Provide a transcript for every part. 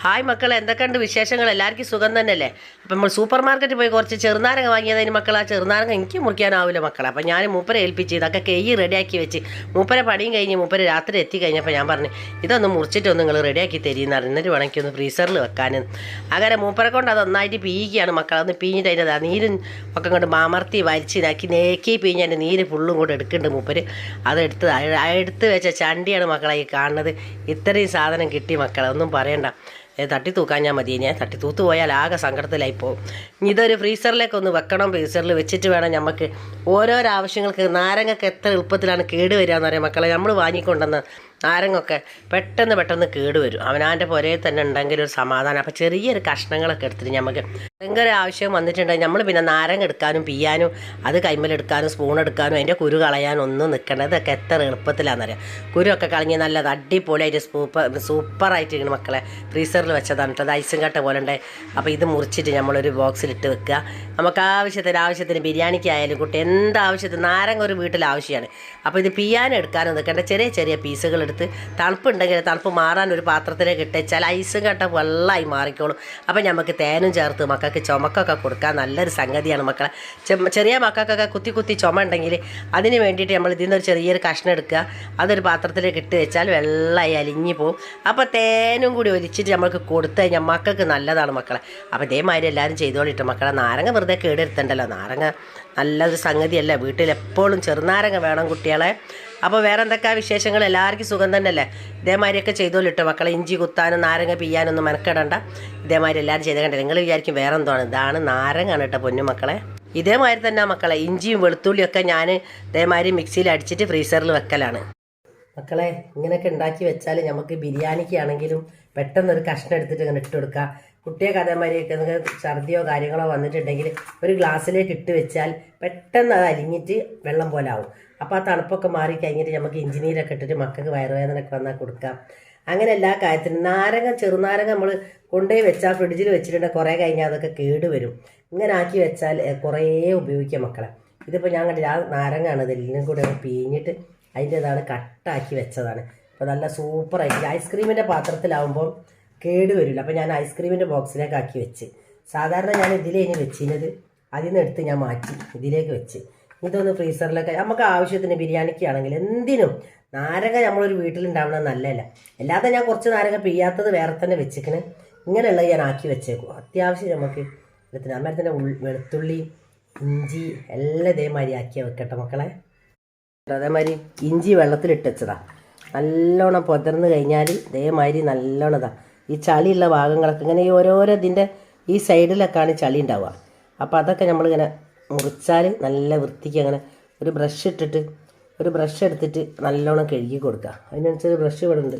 Hi മക്കളെ എന്തൊക്കെയുണ്ട് വിശേഷങ്ങൾ? എല്ലാവർക്കും സുഖം തന്നെയല്ലേ? അപ്പം നമ്മൾ സൂപ്പർ മാർക്കറ്റിൽ പോയി കുറച്ച് ചെറുനാരങ്ങ വാങ്ങിയതിന് മക്കൾ ആ ചെറുനാരങ്ങ എനിക്ക് മുറിക്കാനാവില്ല മക്കളെ. അപ്പം ഞാൻ മൂപ്പരെ ഏൽപ്പിച്ച് ഇതൊക്കെ കെയ്യ് റെഡിയാക്കി വെച്ച് മൂപ്പരെ പണിയും കഴിഞ്ഞ് മൂപ്പര് രാത്രി എത്തി കഴിഞ്ഞപ്പോൾ ഞാൻ പറഞ്ഞു ഇതൊന്ന് മുറിച്ചിട്ടൊന്ന് നിങ്ങൾ റെഡിയാക്കി പറഞ്ഞു. എന്നിട്ട് വേണമെങ്കിൽ ഒന്ന് ഫ്രീസറിൽ വെക്കാനും. അങ്ങനെ മൂപ്പരെ കൊണ്ട് അത് ഒന്നായിട്ട് പീയിക്കുകയാണ് മക്കൾ അതൊന്ന് പീഞ്ഞിട്ട് അതിന്റെ നീരും ഒക്കെ കൊണ്ട് മാമർത്തി വലിച്ച് ഇതാക്കി നേക്കി പീഞ്ഞ് അതിന്റെ നീര് ഫുള്ളും കൂടെ എടുക്കുന്നുണ്ട് മൂപ്പര്. അതെടുത്ത് എടുത്ത് വെച്ച ചണ്ടിയാണ് മക്കളെ ഈ കാണുന്നത്. ഇത്രയും സാധനം കിട്ടി മക്കളെ ഒന്നും പറയണ്ട. തട്ടി തൂക്കാൻ ഞാൻ മതി ഞാൻ തട്ടി തൂത്ത് പോയാൽ ആകെ സങ്കടത്തിലായി പോകും ഇതൊരു ഫ്രീസറിലേക്ക് ഒന്ന് വെക്കണം ഫ്രീസറിൽ വെച്ചിട്ട് വേണം നമുക്ക് ഓരോരോ ആവശ്യങ്ങൾക്ക് നാരങ്ങക്ക് എത്ര എളുപ്പത്തിലാണ് കേട് വരിക എന്ന് പറയാം മക്കളെ. നമ്മൾ വാങ്ങിക്കൊണ്ടുവന്ന നാരങ്ങൊക്കെ പെട്ടെന്ന് പെട്ടെന്ന് കേടുവരും. അവനാന്റെ പുരയിൽ തന്നെ ഉണ്ടെങ്കിൽ ഒരു സമാധാനം. അപ്പോൾ ചെറിയൊരു കഷ്ണങ്ങളൊക്കെ എടുത്തിട്ട് നമുക്ക് ഭയങ്കര ആവശ്യം വന്നിട്ടുണ്ടെങ്കിൽ നമ്മൾ പിന്നെ നാരങ്ങ എടുക്കാനും പിയ്യാനും അത് കൈമലെടുക്കാനും സ്പൂൺ എടുക്കാനും അതിന്റെ കുരു കളയാനും ഒന്നും നിൽക്കേണ്ടത് ഇതൊക്കെ എത്ര എളുപ്പത്തിലാണെന്നറിയാം കുരുവൊക്കെ കളഞ്ഞ് നല്ലത് അടിപൊളിയായിട്ട് സൂപ്പർ സൂപ്പറായിട്ട് ഇങ്ങനെ മക്കളെ. ഫ്രീസറിൽ വെച്ചതാണ് കേട്ടോ അത് ഐസും കട്ട പോലെ ഉണ്ട്. അപ്പോൾ ഇത് മുറിച്ചിട്ട് നമ്മളൊരു ബോക്സിലിട്ട് വെക്കുക. നമുക്ക് ആവശ്യത്തിന് ആവശ്യത്തിന് ബിരിയാണിക്കായാലും കുട്ടി എന്താവശ്യത്തിന് നാരങ്ങ ഒരു വീട്ടിൽ ആവശ്യമാണ് അപ്പോൾ ഇത് പിയാൻ എടുക്കാനും നിൽക്കേണ്ട ചെറിയ ചെറിയ പീസുകൾ തണുപ്പുണ്ടെങ്കിൽ തണുപ്പ് മാറാൻ ഒരു പാത്രത്തിലേക്ക് ഇട്ടേച്ചാൽ ഐസും കട്ട വെള്ളമായി മാറിക്കോളും. അപ്പോൾ നമുക്ക് തേനും ചേർത്ത് മക്കൾക്ക് ചുമക്കൊക്കെ കൊടുക്കാൻ നല്ലൊരു സംഗതിയാണ് മക്കളെ. ചെറിയ മക്കൾക്കൊക്കെ കുത്തി കുത്തി ചുമ ഉണ്ടെങ്കിൽ അതിന് വേണ്ടിയിട്ട് നമ്മൾ ഇതിൽ നിന്നൊരു ചെറിയൊരു കഷ്ണം എടുക്കുക. അതൊരു പാത്രത്തിലേക്ക് ഇട്ട് വെച്ചാൽ വെള്ളമായി അലിഞ്ഞു പോകും അപ്പോൾ തേനും കൂടി ഒലിച്ചിട്ട് നമ്മൾക്ക് കൊടുത്തു കഴിഞ്ഞാൽ മക്കൾക്ക് നല്ലതാണ് മക്കളെ. അപ്പോൾ ഇതേമാതിരി എല്ലാവരും ചെയ്തോളിട്ട് മക്കളെ. നാരങ്ങ വെറുതെ കേടെടുത്തണ്ടല്ലോ നാരങ്ങ നല്ലൊരു സംഗതിയല്ല. വീട്ടിൽ എപ്പോഴും ചെറുനാരങ്ങ വേണം കുട്ടികളെ. അപ്പോൾ വേറെ എന്തൊക്കെയാ വിശേഷങ്ങൾ? എല്ലാവർക്കും സുഖം തന്നെയല്ലേ? ഇതേമാതിരിയൊക്കെ ചെയ്തോളിട്ടോ മക്കളെ. ഇഞ്ചി കുത്താനും നാരങ്ങ പിയ്യാനൊന്നും മെനക്കെടണ്ട. ഇതേമാതിരി എല്ലാവരും ചെയ്ത് കണ്ടില്ല? നിങ്ങൾ വിചാരിക്കും വേറെ എന്താണ് ഇതാണ് നാരങ്ങാണ് കേട്ടോ പൊന്നു മക്കളെ. ഇതേമാതിരി തന്നെ മക്കളെ ഇഞ്ചിയും വെളുത്തുള്ളിയൊക്കെ ഞാൻ ഇതേമാതിരി മിക്സിയിൽ അടിച്ചിട്ട് ഫ്രീസറിൽ വെക്കലാണ്. മക്കളെ ഇങ്ങനെയൊക്കെ ഉണ്ടാക്കി വെച്ചാൽ നമുക്ക് ബിരിയാണിക്ക് ആണെങ്കിലും പെട്ടെന്ന് ഒരു കഷ്ണം എടുത്തിട്ട് ഇങ്ങനെ ഇട്ട് കൊടുക്കുക കുട്ടിയൊക്കെ അതേമാതിരിയൊക്കെ നിങ്ങൾക്ക് ഛർദിയോ കാര്യങ്ങളോ വന്നിട്ടുണ്ടെങ്കിൽ ഒരു ഗ്ലാസ്സിലേക്ക് ഇട്ട് വെച്ചാൽ പെട്ടെന്ന് അത് അലിഞ്ഞിട്ട് വെള്ളം പോലെ ആവും. അപ്പോൾ ആ തണുപ്പൊക്കെ മാറി കഴിഞ്ഞിട്ട് നമുക്ക് ഇഞ്ചിനീരൊക്കെ ഇട്ടിട്ട് മക്കൾക്ക് വയറുവേദനയൊക്കെ വന്നാൽ കൊടുക്കാം. അങ്ങനെ എല്ലാ കാര്യത്തിനും നാരങ്ങ ചെറുനാരങ്ങ നമ്മൾ കൊണ്ടുപോയി വെച്ചാൽ ഫ്രിഡ്ജിൽ വെച്ചിട്ടുണ്ടെങ്കിൽ കുറേ കഴിഞ്ഞാൽ അതൊക്കെ കേട് വരും. ഇങ്ങനെ ആക്കി വെച്ചാൽ കുറേ ഉപയോഗിക്കാം മക്കളെ. ഇതിപ്പോൾ ഞാൻ കണ്ടില്ല ആ നാരങ്ങാണ് ഇതെല്ലാം കൂടെ പിഴിഞ്ഞിട്ട് അതിന്റെതാണ് കട്ടാക്കി വെച്ചതാണ്. അപ്പോൾ നല്ല സൂപ്പറായിട്ട് ഐസ്ക്രീമിന്റെ പാത്രത്തിലാവുമ്പോൾ കേട് വരില്ല. അപ്പോൾ ഞാൻ ഐസ്ക്രീമിന്റെ ബോക്സിലേക്ക് ആക്കി വെച്ച്. സാധാരണ ഞാൻ ഇതിലേ ഇനി വെച്ചിരുന്നത്. അതിൽ നിന്ന് എടുത്ത് ഞാൻ മാറ്റി ഇതിലേക്ക് വെച്ച്. ഇതൊന്ന് ഫ്രീസറിലൊക്കെ. നമുക്ക് ആവശ്യത്തിന് ബിരിയാണിക്ക് ആണെങ്കിൽ എന്തിനും നാരങ്ങ നമ്മളൊരു വീട്ടിലുണ്ടാവണം നല്ലതല്ല. അല്ലാതെ ഞാൻ കുറച്ച് നാരങ്ങ പിയ്യാത്തത് വേറെ തന്നെ വെച്ചിക്കണ്. ഇങ്ങനെയുള്ളത് ഞാൻ ആക്കി വെച്ചേക്കും. അത്യാവശ്യം നമുക്ക് എടുത്തിന് അന്നേരത്തിന്റെ വെളുത്തുള്ളി ഇഞ്ചി എല്ലാം ഇതേമാതിരി ആക്കിയാൽ വെക്കട്ടെ മക്കളെ. അതേമാതിരി ഇഞ്ചി വെള്ളത്തിലിട്ട് വെച്ചതാ നല്ലോണം പൊതർന്ന് കഴിഞ്ഞാൽ ഇതേമാതിരി നല്ലോണം ഇതാ ഈ ചളിയുള്ള ഭാഗങ്ങളൊക്കെ ഇങ്ങനെ ഈ ഓരോരോ ഇതിന്റെ ഈ സൈഡിലൊക്കെയാണ് ചളി ഉണ്ടാവുക. അപ്പോൾ അതൊക്കെ നമ്മളിങ്ങനെ മുറിച്ചാൽ നല്ല വൃത്തിക്ക് അങ്ങനെ ഒരു ബ്രഷ് ഇട്ടിട്ട് ഒരു ബ്രഷ് എടുത്തിട്ട് നല്ലോണം കഴുകി കൊടുക്കുക. അതിനനുസരിച്ച് ബ്രഷ് ഇവിടെ ഉണ്ട്.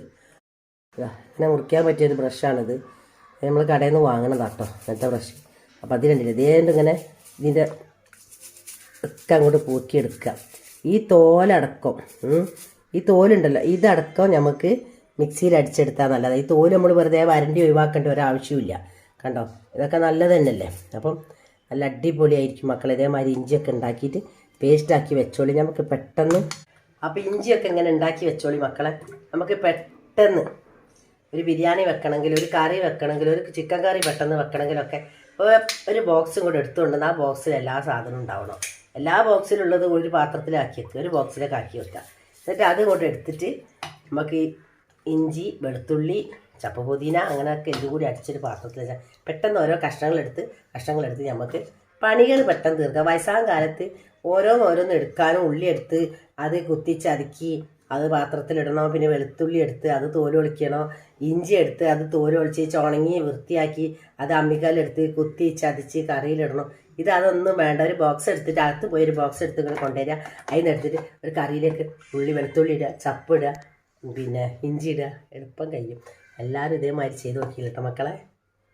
ഇതാ ഇങ്ങനെ മുറിക്കാൻ പറ്റിയൊരു ബ്രഷാണിത് നമ്മൾ കടയിൽ നിന്ന് വാങ്ങണതാട്ടോ ഇങ്ങനത്തെ ബ്രഷ്. അപ്പോൾ അതിനുണ്ടല്ലോ ഇതേണ്ട് ഇങ്ങനെ ഇതിന്റെ ഒക്കെ അങ്ങോട്ട് പൂക്കിയെടുക്കുക. ഈ തോലടക്കം. ഈ തോലുണ്ടല്ലോ ഇതടക്കം നമുക്ക് മിക്സിയിൽ അടിച്ചെടുത്താൽ നല്ലതാണ് ഈ തോൽ നമ്മൾ വെറുതെ വരണ്ടി ഒഴിവാക്കേണ്ട ഒരാവശ്യമില്ല കണ്ടോ? ഇതൊക്കെ നല്ലത് തന്നെയല്ലേ അപ്പം നല്ല അടിപൊളിയായിരിക്കും മക്കൾ ഇതേമാതിരി ഇഞ്ചിയൊക്കെ ഉണ്ടാക്കിയിട്ട് പേസ്റ്റാക്കി വെച്ചോളി നമുക്ക് പെട്ടെന്ന്. അപ്പോൾ ഇഞ്ചിയൊക്കെ ഇങ്ങനെ ഉണ്ടാക്കി വെച്ചോളി മക്കളെ. നമുക്ക് പെട്ടെന്ന് ഒരു ബിരിയാണി വെക്കണമെങ്കിൽ ഒരു കറി വെക്കണമെങ്കിൽ ഒരു ചിക്കൻ കറി പെട്ടെന്ന് വെക്കണമെങ്കിലൊക്കെ ഒരു ബോക്സും കൂടെ എടുത്തുകൊണ്ടുവന്ന് ആ ബോക്സിൽ എല്ലാ സാധനവും ഉണ്ടാവണം. എല്ലാ ബോക്സിലുള്ളത് ഒരു പാത്രത്തിലാക്കി വെക്കുക ഒരു ബോക്സിലേക്ക് ആക്കി വെക്കുക എന്നിട്ട് അത് കൊണ്ട് എടുത്തിട്ട് നമുക്ക് ഇഞ്ചി വെളുത്തുള്ളി ചപ്പ പുതിന അങ്ങനെയൊക്കെ ഇതും കൂടി അടിച്ചൊരു പാത്രത്തിൽ വെച്ചാൽ പെട്ടെന്ന് ഓരോ കഷ്ണങ്ങളെടുത്ത് കഷ്ണങ്ങളെടുത്ത് നമുക്ക് പണികൾ പെട്ടെന്ന് തീർക്കാം. വയസ്സാം കാലത്ത് ഓരോന്നോരോന്ന് ഓരോന്ന് എടുക്കാനും ഉള്ളി എടുത്ത് അത് കുത്തിച്ചതുക്കി അത് പാത്രത്തിലിടണോ പിന്നെ വെളുത്തുള്ളി എടുത്ത് അത് തോൽ ഒളിക്കണോ ഇഞ്ചി എടുത്ത് അത് തോലൊളിച്ച് ഒളിച്ച് ഉണങ്ങി വൃത്തിയാക്കി അത് അമ്മിക്കാലെടുത്ത് കുത്തി ചതിച്ച് കറിയിലിടണം. ഇത് അതൊന്നും വേണ്ട. ഒരു ബോക്സ് എടുത്തിട്ട് അകത്ത് പോയി ഒരു ബോക്സ് എടുത്ത് ഇങ്ങനെ കൊണ്ടുവരിക. അതിന് എടുത്തിട്ട് ഒരു കറിയിലേക്ക് ഉള്ളി വെളുത്തുള്ളി ഇടുക ചപ്പിടുക പിന്നെ ഇഞ്ചി ഇടുക. എളുപ്പം കഴിയും. എല്ലാവരും ഇതേമാതിരി ചെയ്ത് നോക്കിയില്ല കേട്ടോ മക്കളെ.